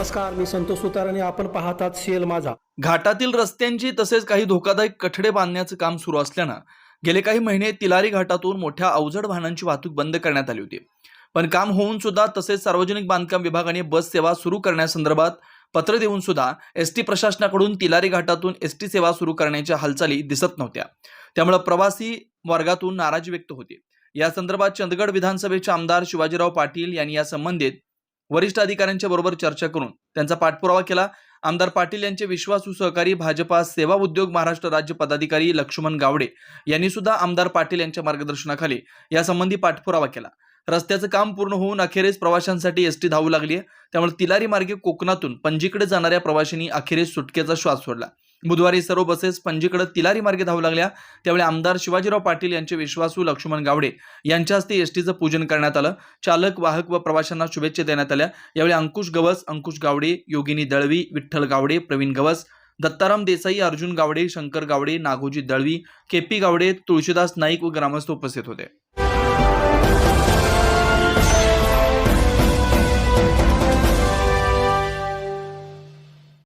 नमस्कार मी संतोष सुतार आणि आपण पाहतात सेल माझा. घाटातील रस्त्यांची तसेच काही धोकादायक कठडे बांधण्याचं काम सुरू असल्यानं गेले काही महिने तिलारी घाटातून मोठ्या अवजड वाहनांची वाहतूक बंद करण्यात आली होती. पण काम होऊन सुद्धा तसेच सार्वजनिक बांधकाम विभागाने बस सेवा सुरू करण्यासंदर्भात पत्र देऊन सुद्धा एस टी प्रशासनाकडून तिलारी घाटातून एस टी सेवा सुरू करण्याच्या हालचाली दिसत नव्हत्या. त्यामुळे प्रवासी वर्गातून नाराजी व्यक्त होती. या संदर्भात चंदगड विधानसभेचे आमदार शिवाजीराव पाटील यांनी या संबंधित वरिष्ठ अधिकाऱ्यांच्या बरोबर चर्चा करून त्यांचा पाठपुरावा केला. आमदार पाटील यांचे विश्वासू सहकारी भाजपा सेवा उद्योग महाराष्ट्र राज्य पदाधिकारी लक्ष्मण गावडे यांनी सुद्धा आमदार पाटील यांच्या मार्गदर्शनाखाली यासंबंधी पाठपुरावा केला. रस्त्याचं काम पूर्ण होऊन अखेरीस प्रवाशांसाठी एसटी धावू लागली आहे त्यामुळे तिलारी मार्गे कोकणातून पणजीकडे जाणाऱ्या प्रवाशांनी अखेरीस सुटकेचा श्वास सोडला. बुधवारी सर्व बसेस पणजीकडे तिलारी मार्गे धावू लागल्या. त्यावेळी आमदार शिवाजीराव पाटील यांचे विश्वासू लक्ष्मण गावडे यांच्या हस्ते एसटीचं पूजन करण्यात आलं. चालक वाहक व प्रवाशांना शुभेच्छा देण्यात आल्या. यावेळी अंकुश गवस अंकुश गावडे योगिनी दळवी विठ्ठल गावडे प्रवीण गवस दत्ताराम देसाई अर्जुन गावडे शंकर गावडे नागोजी दळवी केपी गावडे तुळशीदास नाईक व ग्रामस्थ उपस्थित होते.